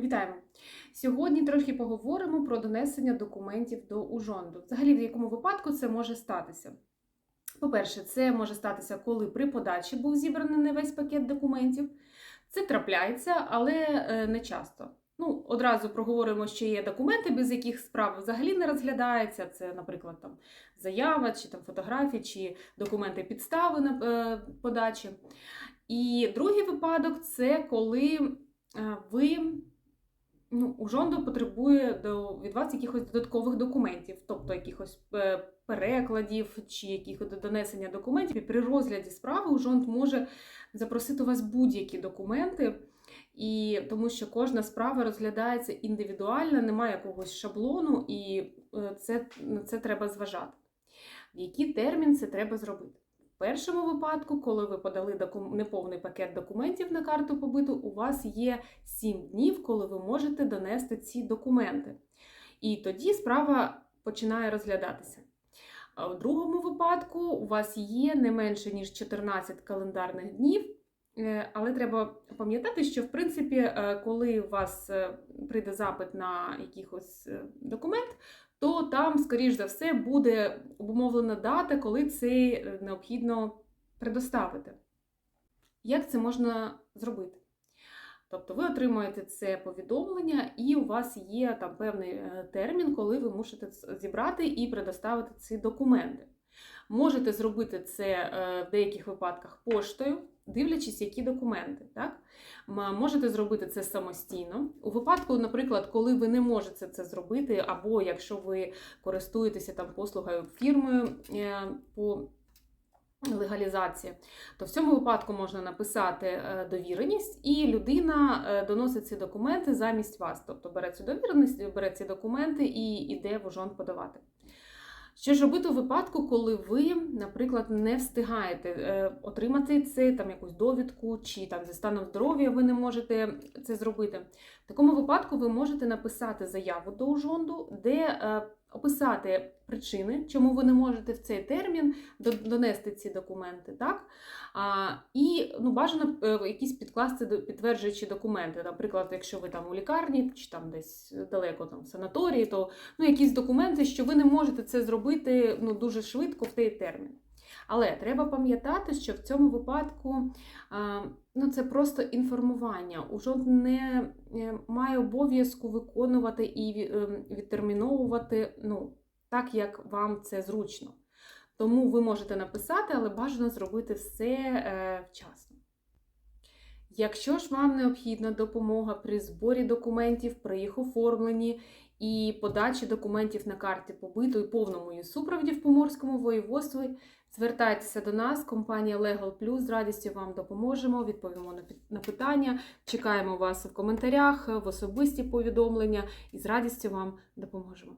Вітаємо! Сьогодні трошки поговоримо про донесення документів до ужонду. Взагалі, в якому випадку це може статися. По-перше, це може статися, коли при подачі був зібраний не весь пакет документів. Це трапляється, але е, не часто. Ну, одразу проговоримо, що є документи, без яких справа взагалі не розглядається. Це, наприклад, там заява, чи там фотографії, чи документи підстави на е, подачі. І другий випадок це коли е, ви ну, ужонду потребує до, від вас якихось додаткових документів, тобто якихось е, перекладів чи якихось донесення документів. І при розгляді справи ужонд може запросити у вас будь-які документи, і тому що кожна справа розглядається індивідуально, немає якогось шаблону, і е, це, це треба зважати. В який термін це треба зробити? Першому випадку, коли ви подали неповний пакет документів на карту побиту, у вас є 7 днів, коли ви можете донести ці документи. І тоді справа починає розглядатися. В другому випадку у вас є не менше, ніж 14 календарних днів. Е, Але треба пам'ятати, що в принципі, е, коли у вас е, прийде запит на якийсь документ, то там, скоріш за все, буде обумовлена дата, коли це необхідно предоставити. Як це можна зробити? Тобто ви отримуєте це повідомлення, і у вас є там певний термін, коли ви мусите зібрати і предоставити ці документи. Можете зробити це е, в деяких випадках поштою, дивлячись, які документи. Так? Можете зробити це самостійно. У випадку, наприклад, коли ви не можете це зробити, або якщо ви користуєтеся там послугою фірмою е, по легалізації, то в цьому випадку можна написати е, довіреність, і людина доносить ці документи замість вас. Тобто бере цю довіреність, бере ці документи і йде в ужон подавати. Що ж робити у випадку, коли ви, наприклад, не встигаєте е, отримати це там якусь довідку, чи там зі станом здоров'я ви не можете це зробити? В такому випадку ви можете написати заяву до ужонду, де е, описати причини, чому ви не можете в цей термін донести ці документи, так? А, і ну, бажано е, якісь підкласти підтверджуючі документи. Наприклад, якщо ви там у лікарні чи там десь далеко там в санаторії, то ну, якісь документи, що ви не можете це зробити ну, дуже швидко в той термін. Але треба пам'ятати, що в цьому випадку ну, це просто інформування. Уже не е, має обов'язку виконувати і ем, відтерміновувати ну, так, як вам це зручно. Тому ви можете написати, але бажано зробити все е, вчасно. Якщо ж вам необхідна допомога при зборі документів, при їх оформленні і подачі документів на карті побиту і повному її супроводі в Поморському воєводстві, звертайтеся до нас, компанія Legal Plus, з радістю вам допоможемо, відповімо на питання. Чекаємо вас в коментарях, в особисті повідомлення і з радістю вам допоможемо.